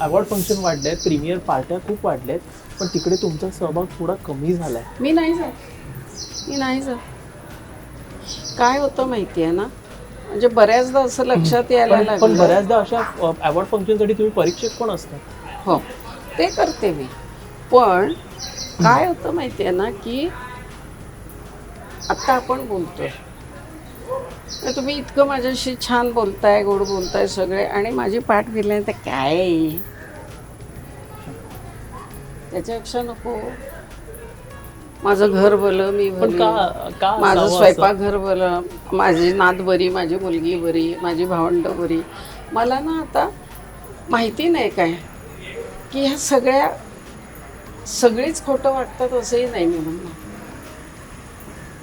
Award function वाढले आहेत premier पार्ट्या खूप वाढल्या आहेत पण तिकडे तुमचा सहभाग थोडा कमी झाला आहे मी नाही जात. मी नाही जात. काय होतं माहिती आहे ना? म्हणजे बऱ्याचदा असं लक्षात यायला पण- पण लागलं. बऱ्याचदा अशा अवॉर्ड फंक्शनसाठी तुम्ही परीक्षक पण असतात हो. ते करते मी. पण काय होतं माहिती आहे ना की आत्ता आपण बोलतोय. तर तुम्ही इतकं माझ्याशी छान बोलताय गोड बोलताय सगळे आणि माझी पाठ फिरली तर काय आहे? त्याच्यापेक्षा नको माझं घर भलं मी. का माझं? स्वयंपाकघर बरं माझी नात बरी माझी मुलगी बरी माझी भावंड बरी मला ना आता माहिती नाही काय की ह्या सगळ्या सगळीच खोटं वाटतात असंही नाही मी म्हणणार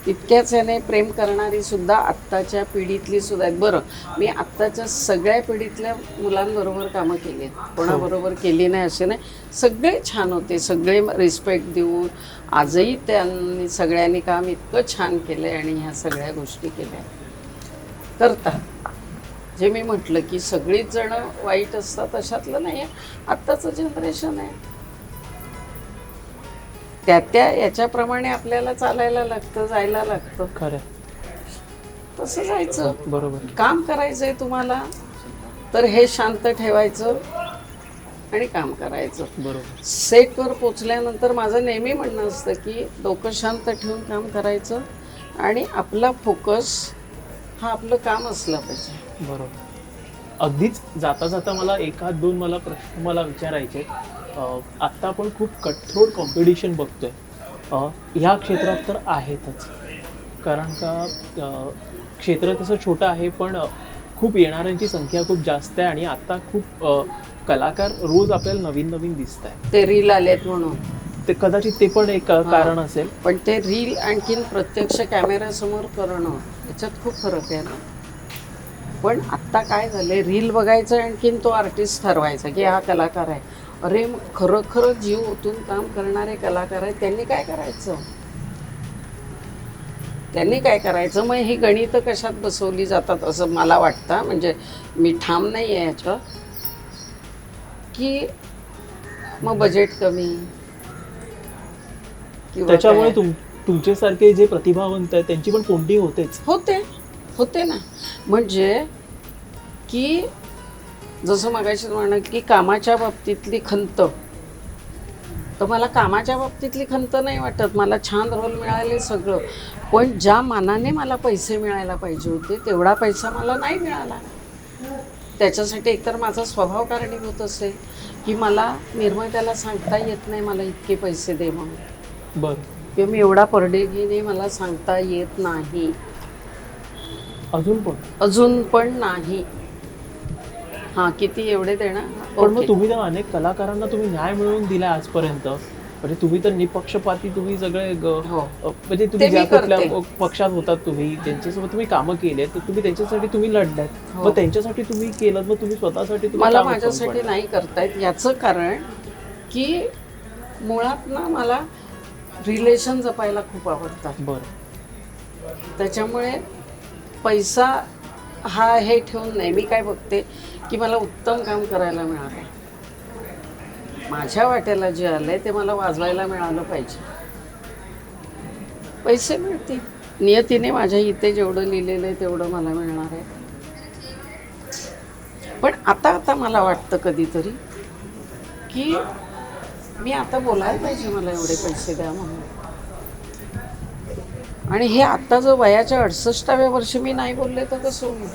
इतक्याच याने प्रेम करणारी सुद्धा आत्ताच्या पिढीतली सुद्धा आहेत. बरं मी आत्ताच्या सगळ्या पिढीतल्या मुलांबरोबर कामं केली आहेत. कोणाबरोबर केली नाही असे नाही. सगळे छान होते. सगळे रिस्पेक्ट देऊन आजही त्यांनी सगळ्यांनी काम इतकं छान केलं आहे आणि ह्या सगळ्या गोष्टी केल्या करतात. जे मी म्हटलं की सगळीच जणं वाईट असतात अशातलं नाही आहे आत्ताचं जनरेशन आहे. त्या त्या याच्याप्रमाणे आपल्याला चालायला लागतं जायला लागतं. खरं. तसं जायचं. बरोबर. काम करायचंय तुम्हाला तर हे शांत ठेवायचं आणि काम करायचं. बरोबर. सेटवर पोचल्यानंतर माझं नेहमी म्हणणं असतं की डोकं शांत ठेवून काम करायचं आणि आपला फोकस हा आपलं काम असलं पाहिजे. बरोबर. अगदीच जाता जाता मला एखाद दोन मला प्रश्न मला विचारायचे आहेत. आत्ता आपण खूप कठोर कॉम्पिटिशन बघतोय. अ, ह्या क्षेत्रात तर आहेतच. कारण का क्षेत्र तसं छोटं आहे पण खूप येणाऱ्यांची संख्या खूप जास्त आहे आणि आत्ता खूप कलाकार रोज आपल्याला नवीन नवीन दिसत आहे ते रील आलेत म्हणून. ते कदाचित ते पण एक कारण असेल. पण ते रील आणखीन प्रत्यक्ष कॅमेऱ्यासमोर करणं याच्यात खूप फरक आहे ना. पण आत्ता काय झालंय रील बघायचं आणखीन तो आर्टिस्ट ठरवायचा की हा कलाकार आहे. अरे मग खरं खरं जीव ओतून काम करणारे कलाकार आहेत त्यांनी काय करायचं? त्यांनी काय करायचं? मग ही गणितं कशात बसवली जातात असं मला वाटतं. म्हणजे मी ठाम नाही आहे ह्याच्यावर की मग बजेट कमी? त्याच्यामुळे. तुम तुमच्यासारखे जे प्रतिभावंत आहेत त्यांची पण कोणती होतेच. होते. होते ना. म्हणजे की जसं मगाशी म्हणणं की कामाच्या बाबतीतली खंत. तर मला कामाच्या बाबतीतली खंत नाही वाटत. मला छान रोल मिळाले सगळं. पण ज्या मानाने मला पैसे मिळायला पाहिजे होते तेवढा पैसा मला नाही मिळाला. त्याच्यासाठी एकतर माझा स्वभाव कारणीभूत असेल की मला निर्मात्याला सांगता येत नाही मला इतके पैसे दे म्हणून. बरं. किंवा मी एवढा पर डे घेणे मला सांगता येत नाही. अजून पण? अजून पण नाही. हां किती एवढे देणार पण मग. तुम्ही तर अनेक कलाकारांना तुम्ही न्याय मिळवून दिलाय आजपर्यंत म्हणजे तुम्ही तर निपक्षपाती तुम्ही सगळे हो म्हणजे तुम्ही ज्या कुठल्या. पक्षात होतात तुम्ही त्यांच्यासोबत तुम्ही कामं केले तर तुम्ही त्यांच्यासाठी तुम्ही लढलात हो. मग त्यांच्यासाठी तुम्ही केलं मग तुम्ही स्वतःसाठी तुम्ही मला माझ्यासाठी? नाही करतायत याचं कारण की मुळात ना मला रिलेशन जपायला खूप आवडतात बरं त्याच्यामुळे पैसा हा हे ठेवून नाही. मी काय बघते की मला उत्तम काम करायला मिळालं. माझ्या वाट्याला जे आलंय ते मला वाजवायला मिळालं पाहिजे. पैसे मिळतील. नियतीने माझ्या इथे जेवढं लिहिलेलं आहे तेवढं मला मिळणार आहे. पण आता आता मला वाटतं कधीतरी की मी आता बोलायला पाहिजे मला एवढे पैसे द्या म्हणून. आणि हे आत्ता जर वयाच्या अडसष्टाव्या वर्षी मी नाही बोलले तर कसं होईल?